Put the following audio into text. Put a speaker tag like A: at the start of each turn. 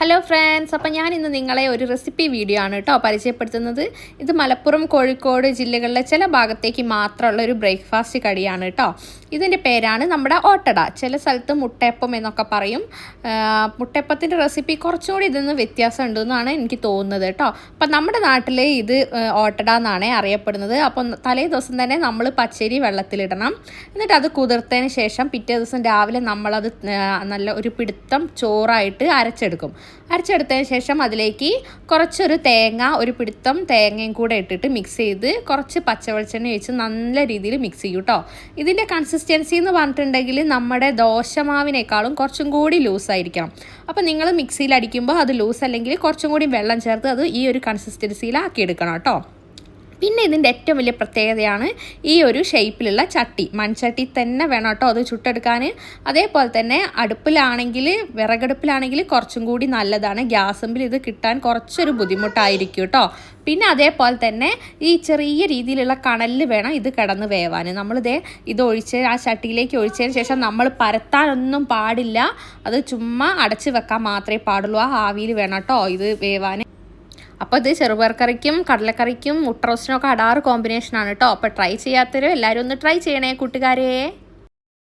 A: Hello friends അപ്പം ഞാൻ ഇന്ന് നിങ്ങളെ ഒരു റെസിപ്പി വീഡിയോ ആണ് കേട്ടോ പരിചയപ്പെടുത്തുന്നത്. ഇത് മലപ്പുറം കോഴിക്കോട് ജില്ലകളിലെ ചില ഭാഗത്തേക്ക് മാത്രമുള്ള ഒരു ബ്രേക്ക്ഫാസ്റ്റ് കടിയാണ് കേട്ടോ ഇതിന്റെ പേരാണ് നമ്മുടെ ഓട്ടട. ചില സ്ഥലത്ത് മുട്ടയപ്പം എന്നൊക്കെ പറയും. മുട്ടയപ്പത്തിന്റെ റെസിപ്പി കുറച്ചുകൂടി നിന്ന് വ്യത്യാസം ഉണ്ടെന്നാണ് എനിക്ക് തോന്നുന്നത് കേട്ടോ അപ്പം നമ്മുടെ നാട്ടിൽ ഇത് ഓട്ടട എന്നാണ് അറിയപ്പെടുന്നത്. അപ്പം തലേ ദിവസം തന്നെ നമ്മൾ പച്ചരി വെള്ളത്തിലിടണം. എന്നിട്ട് അത് കുതിർത്തതിന് ശേഷം പിറ്റേ ദിവസം രാവിലെ നമ്മളത് നല്ല ഒരു പിടുത്തം ചോറായിട്ട് അരച്ചെടുക്കും. അരച്ചെടുത്തതിന് ശേഷം അതിലേക്ക് കുറച്ചൊരു തേങ്ങ ഒരു പിടുത്തം തേങ്ങയും കൂടെ ഇട്ടിട്ട് മിക്സ് ചെയ്ത് കുറച്ച് പച്ചവെളിച്ചെണ്ണ ഒഴിച്ച് നല്ല രീതിയിൽ മിക്സ് ചെയ്യും കേട്ടോ ഇതിന്റെ കൺസിസ്റ്റൻസി എന്ന് പറഞ്ഞിട്ടുണ്ടെങ്കിൽ നമ്മുടെ ദോശമാവിനേക്കാളും കുറച്ചും കൂടി ലൂസായിരിക്കണം അപ്പോൾ നിങ്ങൾ മിക്സിയിൽ അടിക്കുമ്പോൾ അത് ലൂസ് അല്ലെങ്കിൽ കുറച്ചും കൂടി വെള്ളം ചേർത്ത് അത് ഈ ഒരു കൺസിസ്റ്റൻസിയിലാക്കിയെടുക്കണം കേട്ടോ പിന്നെ ഇതിന്റെ ഏറ്റവും വലിയ പ്രത്യേകതയാണ് ഈ ഒരു ഷേപ്പിലുള്ള ചട്ടി. മൺചട്ടി തന്നെ വേണം കേട്ടോ അത് ചുട്ടെടുക്കാൻ. അതേപോലെ തന്നെ അടുപ്പിലാണെങ്കിൽ വിറകടുപ്പിലാണെങ്കിൽ കുറച്ചും കൂടി നല്ലതാണ്. ഗ്യാസുമ്പിൽ ഇത് കിട്ടാൻ കുറച്ചൊരു ബുദ്ധിമുട്ടായിരിക്കും കേട്ടോ. പിന്നെ അതേപോലെ തന്നെ ഈ ചെറിയ രീതിയിലുള്ള കണലിൽ വേണം ഇത് കിടന്ന് വേവാൻ. നമ്മളിതേ ഇത് ഒഴിച്ച് ആ ചട്ടിയിലേക്ക് ഒഴിച്ചതിന് ശേഷം നമ്മൾ പരത്താനൊന്നും പാടില്ല. അത് ചുമ്മാ അടച്ച് വെക്കാൻ മാത്രമേ പാടുള്ളൂ. ആ ആവിയിൽ വേണം കേട്ടോ ഇത് വേവാൻ. അപ്പോൾ ഇത് ചെറുപയർ കറിക്കും കടലക്കറിക്കും മുട്ട റോസ്റ്റിനും ഒക്കെ അടാറ് കോമ്പിനേഷനാണ് കേട്ടോ അപ്പോൾ ട്രൈ ചെയ്യാത്തവരും എല്ലാവരും ഒന്ന് ട്രൈ ചെയ്യണേ കൂട്ടുകാരെ.